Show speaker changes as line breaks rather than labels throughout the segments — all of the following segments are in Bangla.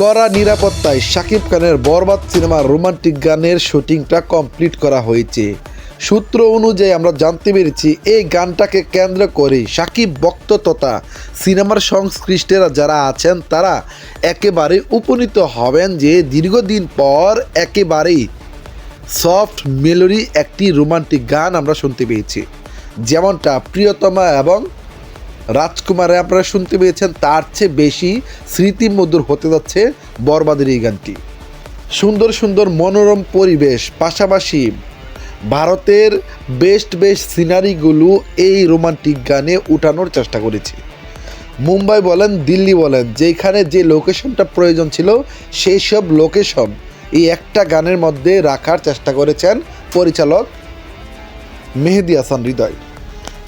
কড়া নিরাপত্তায় শাকিব খানের বরবাদ সিনেমার রোমান্টিক গানের শুটিংটা কমপ্লিট করা হয়েছে। সূত্র অনুযায়ী আমরা জানতে পেরেছি, এই গানটাকে কেন্দ্র করে সাকিব ভক্ত তথা সিনেমার সংশ্লিষ্টেরা যারা আছেন, তারা একেবারে উপনীত হবেন যে দীর্ঘদিন পর একেবারেই সফট মেলোডি একটি রোমান্টিক গান আমরা শুনতে পেয়েছি। যেমনটা প্রিয়তমা এবং রাজকুমারে আপনারা শুনতে পেয়েছেন, তার চেয়ে বেশি স্মৃতিমধুর হতে যাচ্ছে বরবাদের এই গানটি। সুন্দর সুন্দর, মনোরম পরিবেশ, পাশাপাশি ভারতের বেস্ট বেস্ট সিনারিগুলো এই রোমান্টিক গানে উঠানোর চেষ্টা করেছে। মুম্বাই বলেন, দিল্লি বলেন, যেখানে যে লোকেশনটা প্রয়োজন ছিল, সেই সব লোকেশন এই একটা গানের মধ্যে রাখার চেষ্টা করেছেন পরিচালক মেহেদি হাসান হৃদয়।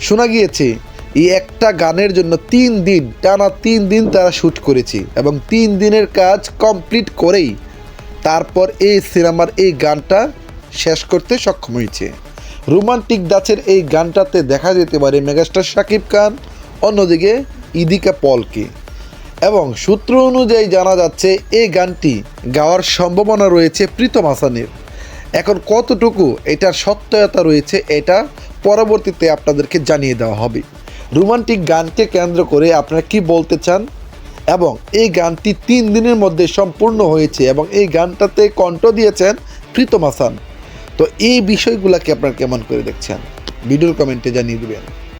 শোনা গিয়েছে এই একটা গানের জন্য তিন দিন, টানা তিন দিন তারা শ্যুট করেছে এবং তিন দিনের কাজ কমপ্লিট করেই তারপর এই সিনেমার এই গানটা শেষ করতে সক্ষম হয়েছে। রোমান্টিক দাসের এই গানটাতে দেখা যেতে পারে মেগাস্টার শাকিব খান, অন্যদিকে ইদিকা পলকে। এবং সূত্র অনুযায়ী জানা যাচ্ছে, এই গানটি গাওয়ার সম্ভাবনা রয়েছে প্রীতম হাসানের। এখন কতটুকু এটার সত্যতা রয়েছে, এটা পরবর্তীতে আপনাদেরকে জানিয়ে দেওয়া হবে। রোমান্টিক গানকে কেন্দ্র করে আপনারা কি বলতে চান? এবং এই গানটি তিন দিনের মধ্যে সম্পূর্ণ হয়েছে এবং এই গানটাতে কণ্ঠ দিয়েছেন প্রীতমাসান তো এই বিষয়গুলোকে আপনারা কেমন করে দেখছেন? ভিডিওর কমেন্টে জানিয়ে দেবেন।